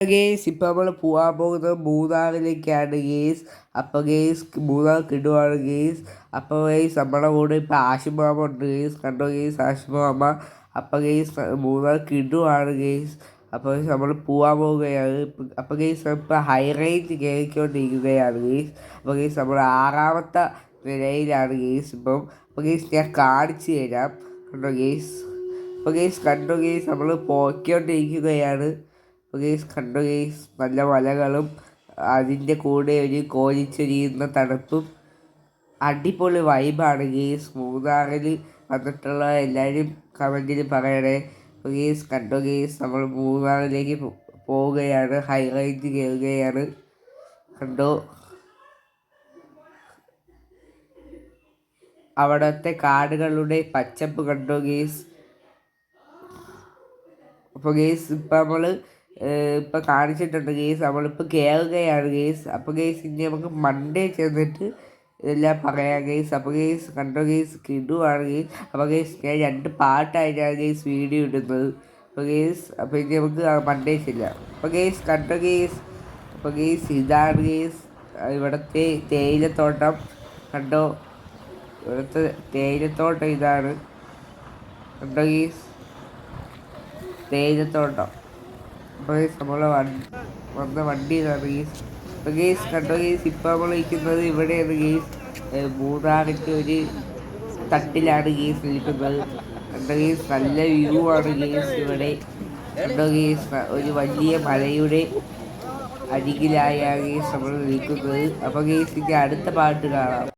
Guys ഇപ്പോൾ നമ്മൾ പോകാൻ പോകുന്നത് മൂന്നാറിലേക്കാണ് ഗേസ് അപ്പോൾ ഗേസ് മൂന്നാർ കിടുവാണ് ഗേസ് അപ്പോൾ ഗേസ് നമ്മുടെ കൂടെ ഇപ്പോൾ ആശുമാമ ഉണ്ട് ഗേസ് കണ്ടോ ഗേസ് ആശുമാമ. അപ്പോൾ ഗേസ് മൂന്നാർ കിടുവാണ് ഗേസ് അപ്പോൾ നമ്മൾ പോകാൻ പോവുകയാണ് അപ്പോൾ ഗേസ് ഇപ്പോൾ ഹൈ റേഞ്ച് കയറിക്കൊണ്ടിരിക്കുകയാണ് ഗേസ് അപ്പോൾ ഗേസ് നമ്മൾ ആറാമത്തെ നിലയിലാണ് ഗേസ് ഇപ്പം. അപ്പോൾ ഗേസ് ഞാൻ കാണിച്ചു തരാം. കണ്ടോ ഗേസ് അപ്പോൾ ഗേസ് കണ്ടോ ഗേസ് നമ്മൾ പോയിക്കൊണ്ടിരിക്കുകയാണ്. അപ്പോൾ ഗെയ്സ് കണ്ടോ ഗെയ്സ് നല്ല മലകളും അതിന്റെ കൂടെ ഒരു കോരിച്ചൊരിയുന്ന തണുപ്പും. അടിപൊളി വൈബാണ് ഗെയ്സ് മൂന്നാറിൽ വന്നിട്ടുള്ള എല്ലാവരും കമന്റിൽ പറയണേ. അപ്പോൾ ഗെയ്സ് കണ്ടോ ഗെയ്സ് നമ്മൾ മൂന്നാറിലേക്ക് പോവുകയാണ്. ഹൈ റേഞ്ച് കയറുകയാണ് കണ്ടോ? അവിടത്തെ കാടുകളുടെ പച്ചപ്പ് കണ്ടോ ഗെയ്സ് അപ്പോൾ ഗെയ്സ് ഇപ്പം നമ്മൾ ഇപ്പം കാണിച്ചിട്ടുണ്ട് കേസ് നമ്മളിപ്പോൾ കയറുകയാണ് കേസ് അപ്പോൾ കേസ് ഇനി നമുക്ക് മൺഡേ ചെന്നിട്ട് ഇതെല്ലാം പറയാം കേസ് അപ്പോൾ കേസ് കണ്ടോ കേസ് കിടുവാണ് കേസ് അപ്പോൾ കേസ് ഞാൻ രണ്ട് പാട്ടായിട്ടാണ് കേസ് വീഡിയോ ഇടുന്നത്. അപ്പോൾ കേസ് അപ്പോൾ ഇനി നമുക്ക് മൺഡേ ചെല്ലാം. അപ്പോൾ കേസ് കണ്ടോ കേസ് അപ്പോൾ കേസ് ഇതാണ് കേസ് ഇവിടുത്തെ തേയിലത്തോട്ടം കണ്ടോ? ഇവിടുത്തെ തേയിലത്തോട്ടം ഇതാണ്. കണ്ടോ കേസ് തേയിലത്തോട്ടം. അപ്പോൾ നമ്മളെ വന്ന വണ്ടി ഗേസ് അപ്പോൾ ഗേസ് കണ്ടോ ഗേസ് ഇപ്പോൾ നമ്മൾ നിൽക്കുന്നത് ഇവിടെയാണ് ഗേസ് മൂന്നാറിന്റെ ഒരു തട്ടിലാണ് ഗേസ് നിൽക്കുന്നത്. കണ്ടോ ഗേസ് നല്ല വ്യൂ ആണ് ഗേസ് ഇവിടെ. കണ്ടോ ഗേസ് ഒരു വലിയ മലയുടെ അരികിലായ ഗേസ് നമ്മൾ നിൽക്കുന്നത്. അപ്പോൾ ഗേസിന്റെ അടുത്ത പാട്ട് കാണാം.